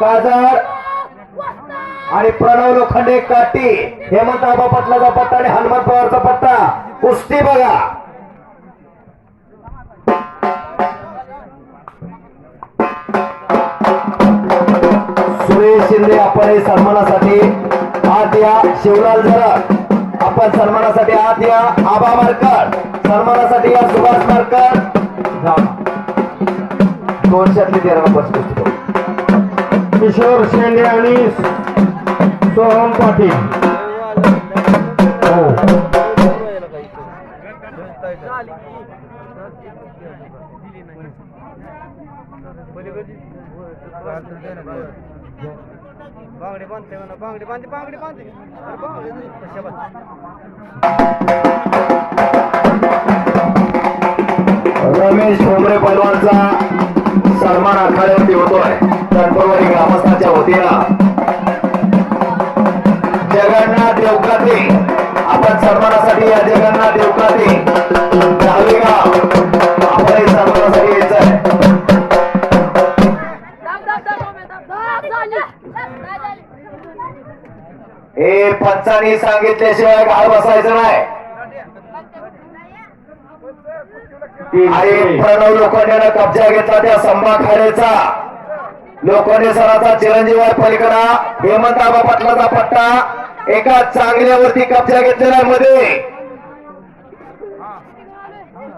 काजळ आणि प्रणव लोखंडे काटी हेमंत आबा पटलाचा पट्टा आणि हनुमंत पवारचा पट्टा. कुस्ती बघा. सुरेश शिंदे आपण हे सन्मानासाठी आत या. शिवलाल झरक आपण सन्मानासाठी आत या. आबा मारकर. सन्मानासाठी या सुभाष मारकर. दोनशेतली तेरा नंबर कुस्ती किशोर शेंडे आणि सोहम पाटील हो बांगडे बांधते म्हणा बांगडे बांधते बांगडे बांधते कशा बांधते? रमेश ठोंबरे पलवानचा सन्मान आखाड्यावरती होतोय. तटपरवाडी ग्रामस्थांच्या वतीनं. जगन्नाथ देवकाते आपण सन्मानासाठी या जगन्नाथ देवकाते दहावी गाव हे सन्मानासाठी यायचंय. हे पंचांनी सांगितल्याशिवाय गाव बसायचं नाही. आणि प्रणव लोखंडेनं कब्जा घेतला त्या संभा खाड्याचा लोखंडे सराचा चिरंजीव आहे पलीकडा. हेमंत आबा पाटलाचा पट्टा. एका चांगल्यावरती कब्जा घेतलेला मध्ये.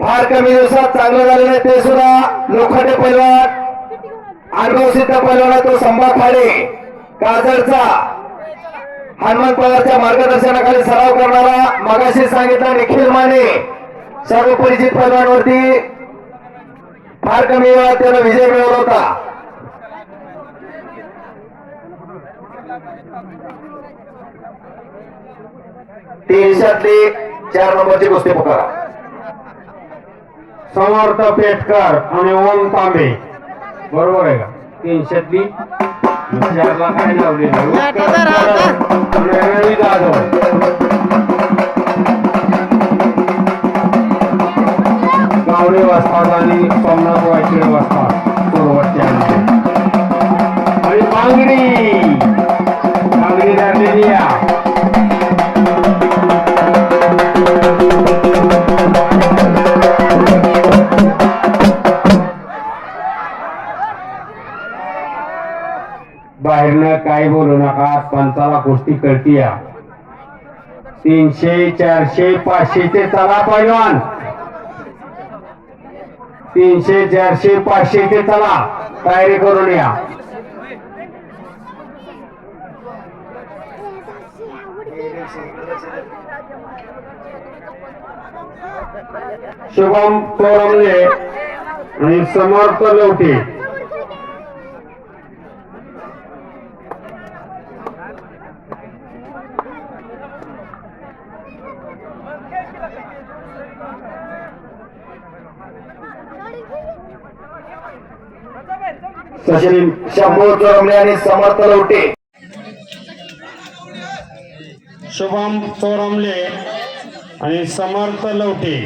फार कमी दिवसात चांगलं झालेलं आहे ते सुद्धा लोखंडे पैलवान अनुभव सिद्ध पैलवान तो संभा खाडे काजळचा. हनुमंत पवारच्या मार्गदर्शनाखाली सराव करणारा मगाशी सांगितला निखिल माने. सर्व परिचित पैलवानवरती फार कमी वेळात त्यानं विजय मिळवला होता. तीनशेतली चार नंबरची कुस्ती पुकारा. समर्थ पेटकर आणि ओम तांबे. बरोबर आहे का? तीनशेतली चारला काय लावलेलं जाधव आणि सोमनाथ वायकडे वाजता पूर्वच्या आणि बांगडी बांगडी धरलेली या बाहेरनं काय बोलू नका पंचाला गोष्टी कळती या तीनशे चारशे पाचशेचे चला पैलवान. तीनशे चारशे पाचशेचे चला. तयारी करून या. शुभम कोरमले आणि समर्थ लवटे. सचिन शंभू चोरमले आणि समर्थ लवटे. शुभम चोरमले आणि समर्थ लवटे.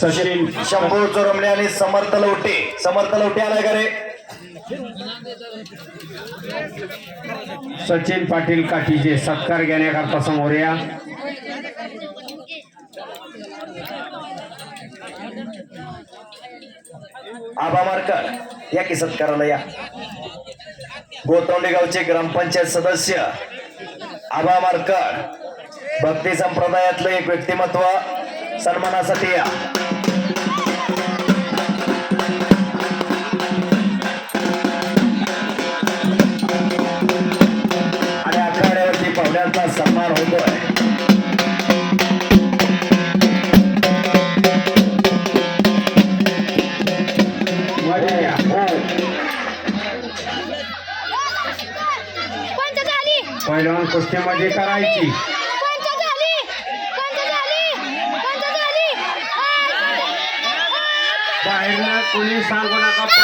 सचिन शंभू चोरमले आणि समर्थ लवटे. समर्थ लवटे आलाय का रे? सचिन पाटील काठीचे सत्कार घेण्याकरता समोर या. आबा मारकर या की सत्काराला या. गोतवंडी गावचे ग्रामपंचायत सदस्य आबा मारकर भक्ती संप्रदायातलं एक व्यक्तिमत्व सन्मानासाठी या. कुस्तीमध्ये करायची? बाहेरनं कोणी सांगू नका.